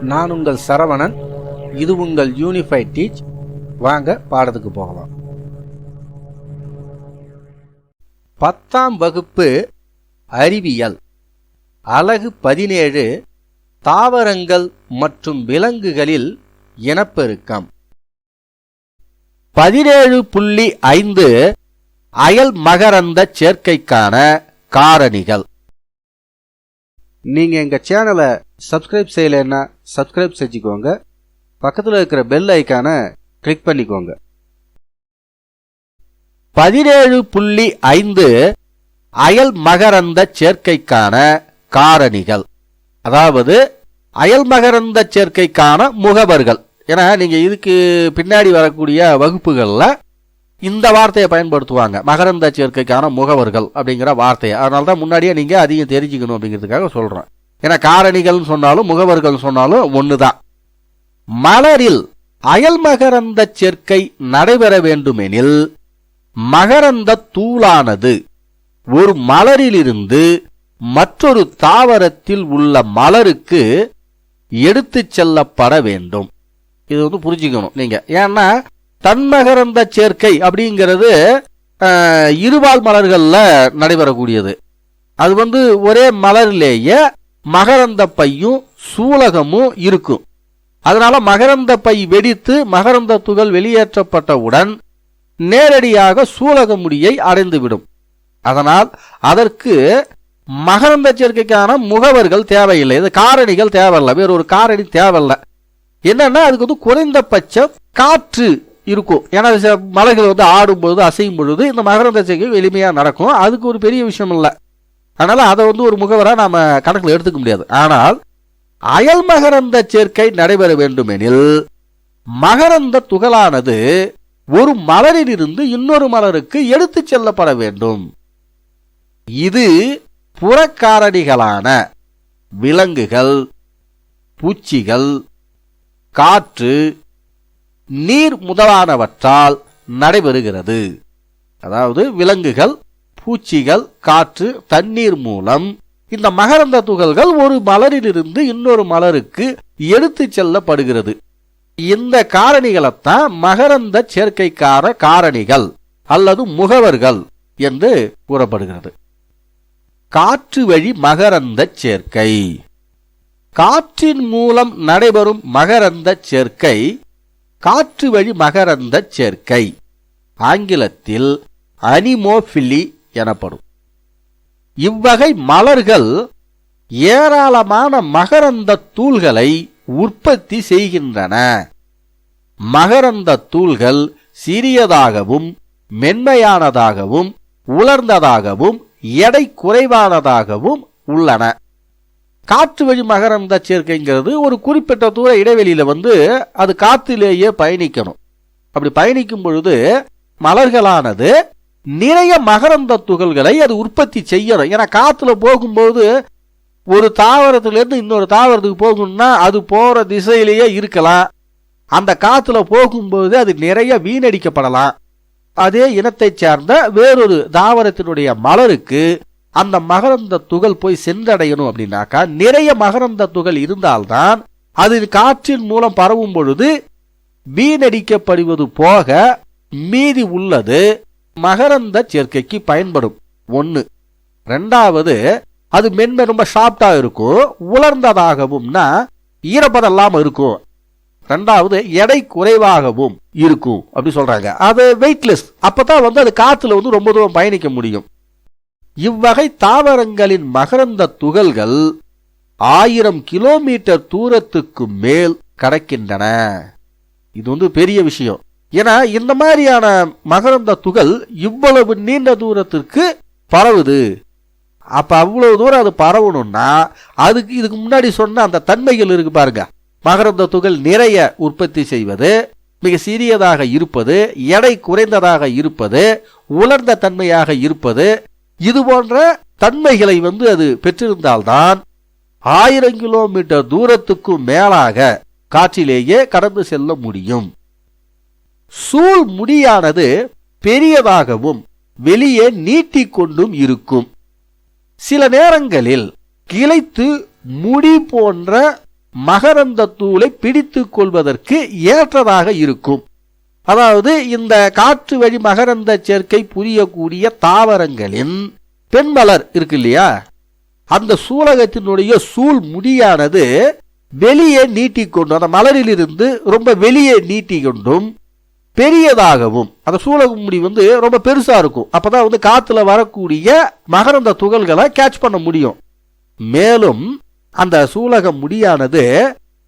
நான் உங்கள் சரவணன். இது உங்கள் யூனிஃபைட் டீச் வாங்க பாடத்துக்கு போகலாம். பத்தாம் வகுப்பு அறிவியல். அலகு பதினேழு தாவரங்கள் மற்றும் விலங்குகளில் இனப்பெருக்கம். பதினேழு புள்ளி ஐந்து அயல் மகரந்த சேர்க்கைக்கான காரணிகள். நீங்க எங்க சேனலை சப்ஸ்கிரைப் செய்யலைன்னா சப்ஸ்கிரைப் செஞ்சுக்கோங்க. பக்கத்தில் இருக்கிற பெல் ஐக்கானை கிளிக் பண்ணிக்கோங்க. பதினேழு புள்ளி ஐந்து அயல் மகரந்த சேர்க்கைக்கான காரணிகள். அதாவது அயல் மகரந்த சேர்க்கைக்கான முகவர்கள். ஏன்னா நீங்க இதுக்கு பின்னாடி வரக்கூடிய வகுப்புகளில் இந்த வார்த்தையை பயன்படுத்துவாங்க. மகரந்த சேர்க்கைக்கான முகவர்கள் அப்படிங்கிற வார்த்தையை. அதனால தான் முன்னாடியே நீங்கள் அதிகம் தெரிஞ்சுக்கணும் அப்படிங்கிறதுக்காக சொல்கிறேன் ஏன்னா காரணிகள்னு சொன்னாலும் முகவர்கள் சொன்னாலும் ஒன்று தான் மலரில் அயல் மகரந்த சேர்க்கை நடைபெற வேண்டுமெனில் மகரந்த தூளானது ஒரு மலரிலிருந்து மற்றொரு தாவரத்தில் உள்ள மலருக்கு எடுத்துச் செல்லப்பட வேண்டும். இது வந்து புரிஞ்சுக்கணும் நீங்கள் ஏன்னா தன்மகரந்த சேர்க்கை அப்படிங்கிறது இருபால் மலர்களில் நடைபெறக்கூடியது. அது வந்து ஒரே மலரிலேயே மகரந்த பையும் சூலகமும் இருக்கும். அதனால மகரந்த பை வெடித்து மகரந்த துகள் வெளியேற்றப்பட்டவுடன் நேரடியாக சூலக முடியை அடைந்துவிடும். அதனால் அதற்கு மகரந்த சேர்க்கைக்கான முகவர்கள் தேவையில்லை. இது காரணிகள் தேவையில்லை. வேற ஒரு காரணி தேவையில்லை. என்னன்னா அதுக்கு வந்து குறைந்தபட்சம் காற்று இருக்கும். ஏன்னா சில மலைகள் வந்து ஆடும்போது அசையும் பொழுது இந்த மகரந்த சேர்க்கை எளிமையாக நடக்கும். அதுக்கு ஒரு பெரிய விஷயம் இல்லை. அதனால் அதை வந்து ஒரு முகவராக நாம் கணக்கில் எடுத்துக்க முடியாது. ஆனால் அயல் மகரந்த சேர்க்கை நடைபெற வேண்டுமெனில் மகரந்த துகளானது ஒரு மலரிலிருந்து இன்னொரு மலருக்கு எடுத்துச் செல்லப்பட வேண்டும். இது புறக்காரணிகளான விலங்குகள் பூச்சிகள் காற்று நீர் முதலானவற்றால் நடைபெறுகிறது. அதாவது விலங்குகள் பூச்சிகள் காற்று தண்ணீர் மூலம் இந்த மகரந்த துகள்கள் ஒரு மலரிலிருந்து இன்னொரு மலருக்கு எடுத்துச் செல்லப்படுகிறது. இந்த காரணிகளைத்தான் மகரந்த சேர்க்கைக்கார காரணிகள் அல்லது முகவர்கள் என்று கூறப்படுகிறது. காற்று வழி மகரந்த சேர்க்கை. காற்றின் மூலம் நடைபெறும் மகரந்த சேர்க்கை காற்று வழி மகரந்த சேர்க்கை. ஆங்கிலத்தில் அனிமோஃபிலி எனப்படும். இவ்வகை மலர்கள் ஏராளமான மகரந்த தூள்களை உற்பத்தி செய்கின்றன. மகரந்த தூள்கள் சிறியதாகவும் மென்மையானதாகவும் உலர்ந்ததாகவும் எடை குறைவானதாகவும் உள்ளன. காற்று வழி மகரந்த சேர்க்கைங்கிறது ஒரு குறிப்பிட்ட தூர இடைவெளியில் வந்து அது காத்திலேயே பயணிக்கணும். அப்படி பயணிக்கும் பொழுது மலர்களானது நிறைய மகரந்த துகள்களை அது உற்பத்தி செய்யணும். ஏன்னா காற்றுல போகும்போது ஒரு தாவரத்திலேருந்து இன்னொரு தாவரத்துக்கு போகணும்னா அது போகிற திசையிலேயே இருக்கலாம். அந்த காற்றுல போகும்போது அது நிறைய வீணடிக்கப்படலாம். அதே இனத்தைச் சார்ந்த வேறொரு தாவரத்தினுடைய மலருக்கு அந்த மகரந்த துகள் போய் சென்றடையணும் அப்படின்னாக்கா நிறைய மகரந்த துகள் இருந்தால்தான் அது காற்றின் மூலம் பரவும் பொழுது வீணடிக்கப்படுவது போக மீதி உள்ளது மகரந்த சேர்க்கைக்கு பயன்படும். ஒன்று ரெண்டாவது அது மென்மை ரொம்ப ஷார்ப்டா இருக்கும் உலர்ந்ததாகவும்னா ஈரப்பதம் இல்லாம இருக்கும். ரெண்டாவது எடை குறைவாகவும் இருக்கும் அப்படி சொல்றாங்க. அது வெயிட்லெஸ் அப்பதான் வந்து அது காத்துல வந்து ரொம்ப தூரம் பயணிக்க முடியும். இவ்வகை தாவரங்களின் மகரந்த துகள்கள் ஆயிரம் கிலோமீட்டர் தூரத்துக்கு மேல் கடக்கின்றன. இது வந்து பெரிய விஷயம். ஏன்னா இந்த மாதிரியான மகரந்த துகள் இவ்வளவு நீண்ட தூரத்திற்கு பரவுது. அப்ப அவ்வளவு தூரம் அது பரவணும்னா அதுக்கு இதுக்கு முன்னாடி சொன்ன அந்த தன்மைகள் இருக்கு பாருங்க. மகரந்த துகள் நிறைய உற்பத்தி செய்வது மிக சிறியதாக இருப்பது எடை குறைந்ததாக இருப்பது உலர்ந்த தன்மையாக இருப்பது இது போன்ற தன்மைகளை வந்து அது பெற்றிருந்தால்தான் ஆயிரம் கிலோமீட்டர் தூரத்துக்கும் மேலாக காற்றிலேயே கடந்து செல்ல முடியும். சூழ் முடியானது பெரியதாகவும் வெளியே நீட்டிக்கொண்டும் இருக்கும். சில நேரங்களில் கிளைத்து முடி போன்ற மகரந்த தூளை பிடித்துக் கொள்வதற்கு ஏற்றதாக இருக்கும். அதாவது இந்த காற்று வழி மகரந்த சேர்க்கை புரியக்கூடிய தாவரங்களின் பெண்மலர் இருக்கு இல்லையா அந்த சூலகத்தினுடைய சூழ் முடியானது வெளியே நீட்டிக்கொண்டு அந்த மலரிலிருந்து ரொம்ப வெளியே நீட்டிக்கொண்டும் பெரியதாகவும் அந்த சூலகம் முடி வந்து ரொம்ப பெருசா இருக்கும். அப்பதான் வந்து காத்துல வரக்கூடிய மகரந்த துகள்களை கேட்ச் பண்ண முடியும். மேலும் அந்த சூலக முடியானது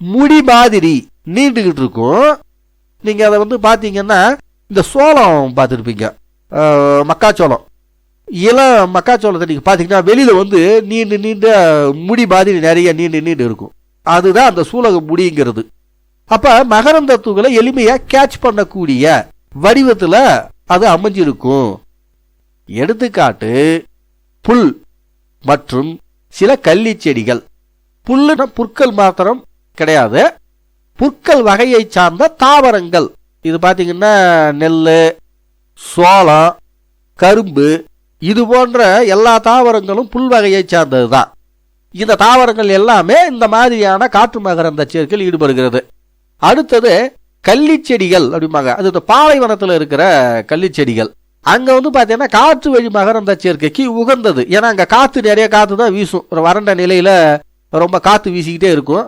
முடி மாதிரி நீண்டுகிட்டு இருக்கும். நீங்க அதை வந்து பார்த்தீங்கன்னா இந்த சோளம் பார்த்துருப்பீங்க. மக்காச்சோளம் இளம் மக்காச்சோளத்தை நீங்க பார்த்தீங்கன்னா வெளியில வந்து நீண்டு நீண்ட முடி மாதிரி நிறைய நீண்டு நீண்டு இருக்கும். அதுதான் அந்த சூலக முடிங்கிறது. அப்ப மகரந்த துகளை எளிமையா கேட்ச் பண்ணக்கூடிய வடிவத்தில் அது அமைஞ்சிருக்கும். எடுத்துக்காட்டு புல் மற்றும் சில கள்ளி செடிகள். புல்லுனா புற்கள் மாத்திரம் கிடையாது. புற்கள் வகையை சார்ந்த தாவரங்கள். இது பார்த்தீங்கன்னா நெல் சோளம் கரும்பு இது போன்ற எல்லா தாவரங்களும் புல் வகையை சார்ந்ததுதான். இந்த தாவரங்கள் எல்லாமே இந்த மாதிரியான காற்று மகரந்த சேர்க்கையில் ஈடுபடுகிறது. அடுத்தது கள்ளிச்செடிகள் அப்படிம்பாங்க. அது இந்த பாலைவனத்தில் இருக்கிற கள்ளிச்செடிகள் அங்கே வந்து பார்த்தீங்கன்னா காற்று வழி மகரந்த சேர்க்கைக்கு உகந்தது. ஏன்னா அங்கே காற்று நிறைய காற்று தான் வீசும். ஒரு வறண்ட நிலையில் ரொம்ப காற்று வீசிக்கிட்டே இருக்கும்.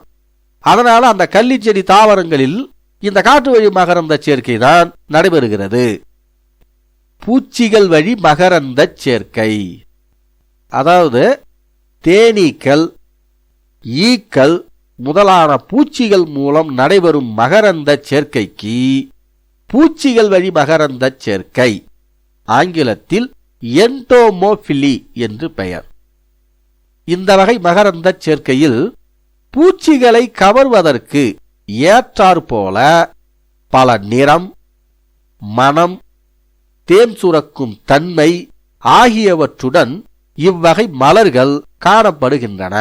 அதனால் அந்த கள்ளிச்செடி தாவரங்களில் இந்த காற்று வழி மகரந்த சேர்க்கை தான் நடைபெறுகிறது. பூச்சிகள் வழி மகரந்த சேர்க்கை. அதாவது தேனீக்கள் ஈக்கள் முதலான பூச்சிகள் மூலம் நடைபெறும் மகரந்த சேர்க்கைக்கு பூச்சிகள் வழி மகரந்த சேர்க்கை. ஆங்கிலத்தில் என்டோமோஃபிலி என்று பெயர். இந்த வகை மகரந்த சேர்க்கையில் பூச்சிகளை கவர்வதற்கு ஏற்றாற்போல பல நிறம் மனம் தேன் சுரக்கும் தன்மை ஆகியவற்றுடன் இவ்வகை மலர்கள் காணப்படுகின்றன.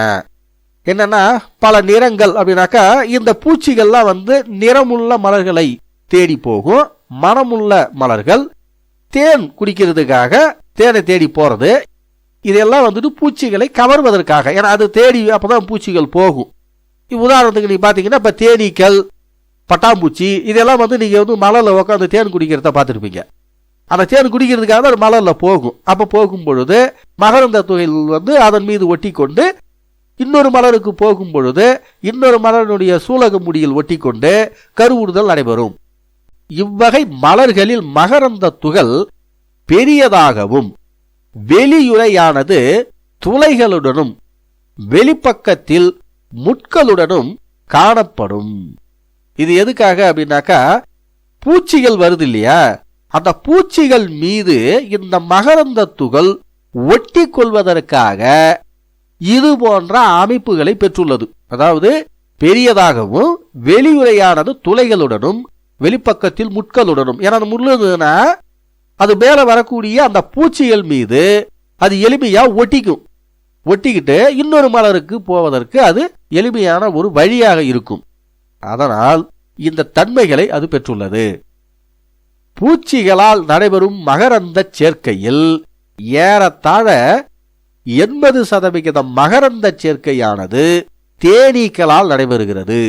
என்னன்னா பல நிறங்கள் அப்படின்னாக்கா இந்த பூச்சிகள்லாம் வந்து நிறமுள்ள மலர்களை தேடி போகும். மனமுள்ள மலர்கள் தேன் குடிக்கிறதுக்காக தேனை தேடி போறது. இதெல்லாம் வந்துட்டு பூச்சிகளை கவர்வதற்காக. ஏன்னா அது தேடி அப்பதான் பூச்சிகள் போகும். உதாரணத்துக்கு நீங்கள் பார்த்தீங்கன்னா இப்போ தேனீக்கள் பட்டாம்பூச்சி இதெல்லாம் வந்து நீங்கள் வந்து மலரில் உட்காந்து தேன் குடிக்கிறத பார்த்துருப்பீங்க. அந்த தேன் குடிக்கிறதுக்காக தான் மலரில் போகும். அப்போ போகும் பொழுது மகரந்த துகள் வந்து அதன் மீது ஒட்டி கொண்டு இன்னொரு மலருக்கு போகும் பொழுது இன்னொரு மலரினுடைய சூலக முடியில் ஒட்டி கொண்டு கருவுறுதல் நடைபெறும். இவ்வகை மலர்களில் மகரந்த துகள் பெரியதாகவும் வெளியுறையானது துளைகளுடனும் வெளிப்பக்கத்தில் முட்களுடனும் காணப்படும். இது எதுக்காக அப்படின்னாக்கா பூச்சிகள் வருது இல்லையா அந்த பூச்சிகள் மீது இந்த மகரந்த துகள் ஒட்டி கொள்வதற்காக இது போன்ற அமைப்புகளை பெற்றுள்ளது. அதாவது பெரியதாகவும் வெளியுறையானது துளைகளுடனும் வெளிப்பக்கத்தில் முட்களுடனும். ஏன்னா அது முள்ளுதுன்னா அது மேல வரக்கூடிய அந்த பூச்சிகள் மீது அது எளிமையா ஒட்டிக்கும். ஒட்டிக்கிட்டு இன்னொரு மலருக்கு போவதற்கு அது எளிமையான ஒரு வழியாக இருக்கும். அதனால் இந்த தன்மைகளை அது பெற்றுள்ளது. பூச்சிகளால் நடைபெறும் மகரந்த சேர்க்கையில் ஏறத்தாழ எண்பது சதவிகிதம் மகரந்த சேர்க்கையானது தேனீக்களால் நடைபெறுகிறது.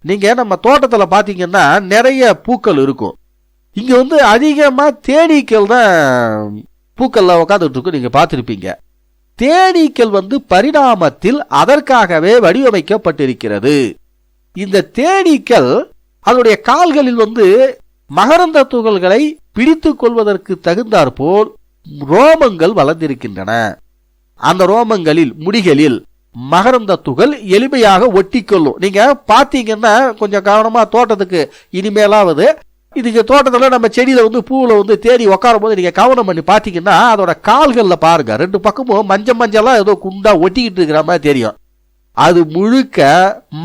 நீங்க நம்ம தோட்டத்தில் பார்த்தீங்கன்னா நிறைய பூக்கள் இருக்கும். இங்க வந்து அதிகமாக தேனீக்கள் தான் பூக்கள்ல உட்காந்துட்டு இருக்கும். நீங்க பார்த்துருப்பீங்க தேனீக்கள் வந்து பரிணாமத்தில் அதற்காகவே வடிவமைக்கப்பட்டிருக்கிறது. இந்த தேனீக்கள் அதனுடைய கால்களில் வந்து மகரந்த துகள்களை பிடித்துக் கொள்வதற்கு தகுந்தாற்போல் ரோமங்கள் வளர்ந்திருக்கின்றன. அந்த ரோமங்களில் முடிகளில் மகரந்த துகள் எளிமையாக ஒட்டிக்கொள்ளும். நீங்க பாத்தீங்கன்னா கொஞ்சம் கவனமா தோட்டத்துக்கு இனிமேலாவது இதுக்கு தோட்டத்தில் நம்ம செடியில் வந்து பூவில் வந்து தேடி உட்காரும் போது நீங்கள் கவனம் பண்ணி பார்த்தீங்கன்னா அதோட கால்களில் பாருங்க. ரெண்டு பக்கமும் மஞ்சள் மஞ்சளாக ஏதோ குண்டாக ஒட்டிக்கிட்டு இருக்கிற மாதிரி தெரியும். அது முழுக்க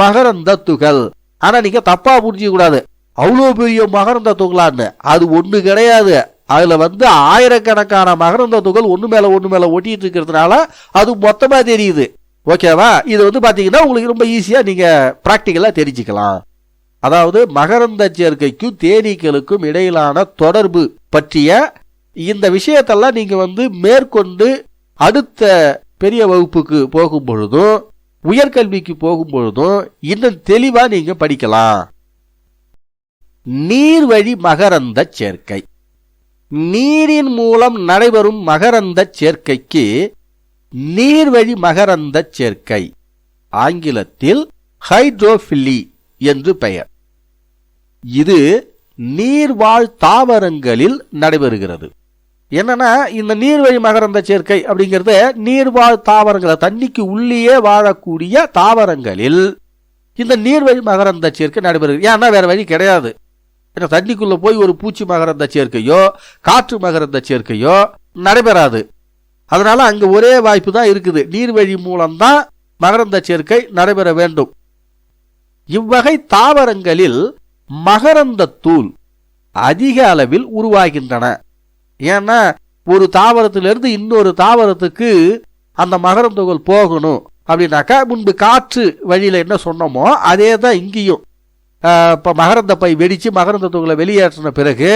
மகரந்த துகள் ஆனால் நீங்கள் தப்பாக புரிஞ்சிக்கூடாது அவ்வளோ பெரிய மகரந்த துகளான்னு அது ஒன்று கிடையாது. அதில் வந்து ஆயிரக்கணக்கான மகரந்த துகள் ஒன்று மேலே ஒன்று மேலே ஒட்டிகிட்டு இருக்கிறதுனால அது மொத்தமாக தெரியுது. ஓகேவா? இது வந்து பார்த்தீங்கன்னா உங்களுக்கு ரொம்ப ஈஸியாக நீங்கள் ப்ராக்டிக்கலாக தெரிஞ்சுக்கலாம். அதாவது மகரந்த சேர்க்கைக்கும் தேனீக்களுக்கும் இடையிலான தொடர்பு பற்றிய இந்த விஷயத்தெல்லாம் நீங்கள் வந்து மேற்கொண்டு அடுத்த பெரிய வகுப்புக்கு போகும் பொழுதும் உயர்கல்விக்கு போகும்பொழுதும் இன்னும் தெளிவாக நீங்கள் படிக்கலாம். நீர்வழி மகரந்த சேர்க்கை. நீரின் மூலம் நடைபெறும் மகரந்த சேர்க்கைக்கு நீர்வழி மகரந்த சேர்க்கை. ஆங்கிலத்தில் ஹைட்ரோஃபில்லி என்று பெயர். இது நீர்வாழ் தாவரங்களில் நடைபெறுகிறது. என்னன்னா இந்த நீர்வழி மகரந்த சேர்க்கை அப்படிங்கிறது நீர்வாழ் தாவரங்களை தண்ணிக்கு உள்ளேயே வாழக்கூடிய தாவரங்களில் இந்த நீர்வழி மகரந்த சேர்க்கை நடைபெறுகிறது. ஏன்னா வேற வழி கிடையாது. ஏன்னா தண்ணிக்குள்ளே போய் ஒரு பூச்சி மகரந்த சேர்க்கையோ காற்று மகரந்த சேர்க்கையோ நடைபெறாது. அதனால அங்கே ஒரே வாய்ப்பு தான் இருக்குது. நீர்வழி மூலம்தான் மகரந்த சேர்க்கை நடைபெற வேண்டும். இவ்வகை தாவரங்களில் மகரந்தத்தூள் அதிக அளவில் உருவாகின்றன. ஏன்னா ஒரு தாவரத்திலிருந்து இன்னொரு தாவரத்துக்கு அந்த மகரந்த துகள் போகணும். அப்படின்னாக்கா முன்பு காற்று வழியில் என்ன சொன்னோமோ அதே தான் இங்கேயும் இப்போ மகரந்த பை வெடித்து மகரந்த துகளை வெளியேற்றின பிறகு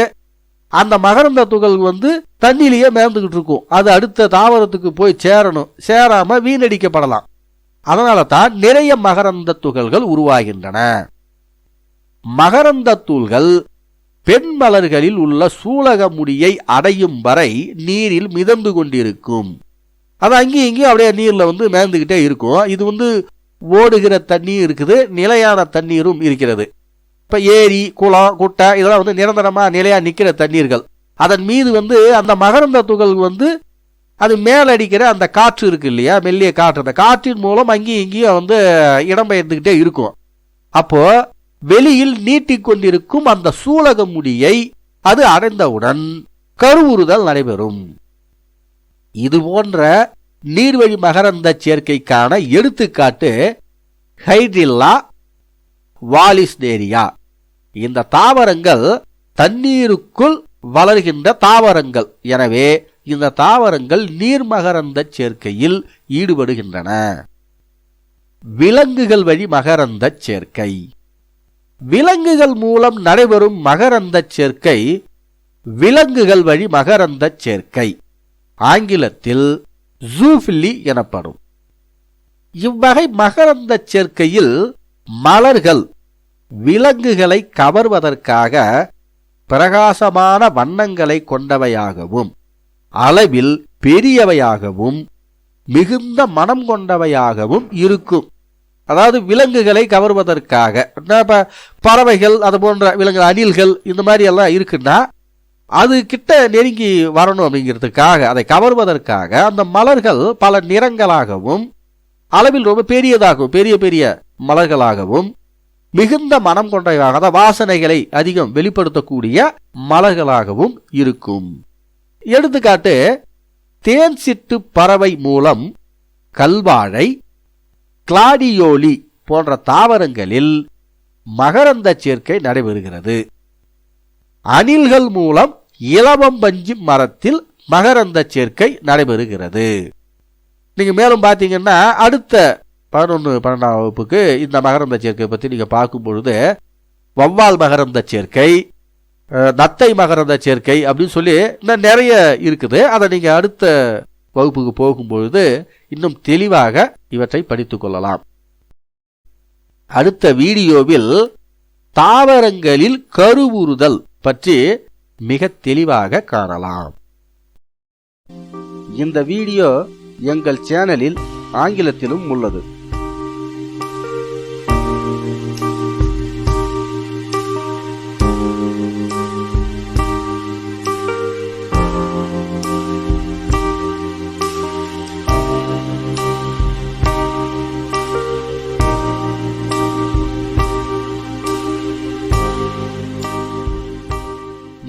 அந்த மகரந்த துகள் வந்து தண்ணியிலேயே மேர்ந்துகிட்டு இருக்கும். அது அடுத்த தாவரத்துக்கு போய் சேரணும். சேராமல் வீணடிக்கப்படலாம். அதனால தான் நிறைய மகரந்த துகள்கள் உருவாகின்றன. மகரந்த தூள்கள் பெண் மலர்களில் உள்ள சூலக முடியை அடையும் வரை நீரில் மிதந்து கொண்டிருக்கும். அது அங்கேயும் இங்கேயும் அப்படியே நீரில் வந்து மேர்ந்துகிட்டே இருக்கும். இது வந்து ஓடுகிற தண்ணியும் இருக்குது நிலையான தண்ணீரும் இருக்கிறது. இப்போ ஏரி குளம் குட்டை இதெல்லாம் வந்து நிரந்தரமாக நிலையாக நிற்கிற தண்ணீர்கள். அதன் மீது வந்து அந்த மகரந்த துகள் வந்து அது மேலடிக்கிற அந்த காற்று இருக்கு இல்லையா? மெல்லிய காற்று. அந்த காற்றின் மூலம் அங்கேயும் இங்கேயும் வந்து இடம்பெயர்ந்துக்கிட்டே இருக்கும். அப்போ வெளியில் நீட்டிக்கொண்டிருக்கும் அந்த சூலக முடியை அது அடைந்தவுடன் கருவுறுதல் நடைபெறும். இது போன்ற நீர்வழி மகரந்த சேர்க்கைக்கான எடுத்துக்காட்டு ஹைட்ரில்லா வாலிஸ்டேரியா இந்த தாவரங்கள் தண்ணீருக்குள் வளர்கின்ற தாவரங்கள். எனவே இந்த தாவரங்கள் நீர்மகரந்த சேர்க்கையில் ஈடுபடுகின்றன. விலங்குகள் வழி மகரந்த சேர்க்கை. விலங்குகள் மூலம் நடைபெறும் மகரந்த சேர்க்கை விலங்குகள் வழி மகரந்த சேர்க்கை. ஆங்கிலத்தில் ஜூஃபில்லி எனப்படும். இவ்வகை மகரந்த சேர்க்கையில் மலர்கள் விலங்குகளை கவர்வதற்காக பிரகாசமான வண்ணங்களை கொண்டவையாகவும் அளவில் பெரியவையாகவும் மிகுந்த மனம் கொண்டவையாகவும் இருக்கும். அதாவது விலங்குகளை கவர்வதற்காக. நான் பறவைகள் அது போன்ற விலங்கு அணில்கள் இந்த மாதிரி எல்லாம் இருக்குன்னா அது கிட்ட நெருங்கி வரணும் அப்படிங்கிறதுக்காக அதை கவர்வதற்காக அந்த மலர்கள் பல நிறங்களாகவும் அளவில் ரொம்ப பெரியதாகவும் பெரிய பெரிய மலர்களாகவும் மிகுந்த மனம் கொண்டவையாக அதாவது வாசனைகளை அதிகம் வெளிப்படுத்தக்கூடிய மலர்களாகவும் இருக்கும். எடுத்துக்காட்டு தேன் சிட்டு பறவை மூலம் கல்வாழை கிளாடியோலி போன்ற தாவரங்களில் மகரந்த சேர்க்கை நடைபெறுகிறது. அணில்கள் மூலம் இலவம் பஞ்சு மரத்தில் மகரந்த சேர்க்கை நடைபெறுகிறது. நீங்கள் மேலும் பார்த்தீங்கன்னா அடுத்த பதினொன்று பன்னெண்டாம் வகுப்புக்கு இந்த மகரந்த சேர்க்கை பற்றி நீங்கள் பார்க்கும் பொழுது வவ்வால் மகரந்த சேர்க்கை நத்தை மகரந்த சேர்க்கை அப்படின்னு சொல்லி இன்னும் நிறைய இருக்குது. அதை நீங்கள் அடுத்த வகுப்புக்கு போகும்பொழுது இன்னும் தெளிவாக இவற்றை படித்து கொள்ளலாம். அடுத்த வீடியோவில் தாவரங்களில் கருவுறுதல் பற்றி மிக தெளிவாக காணலாம். இந்த வீடியோ எங்கள் சேனலில் ஆங்கிலத்திலும் உள்ளது.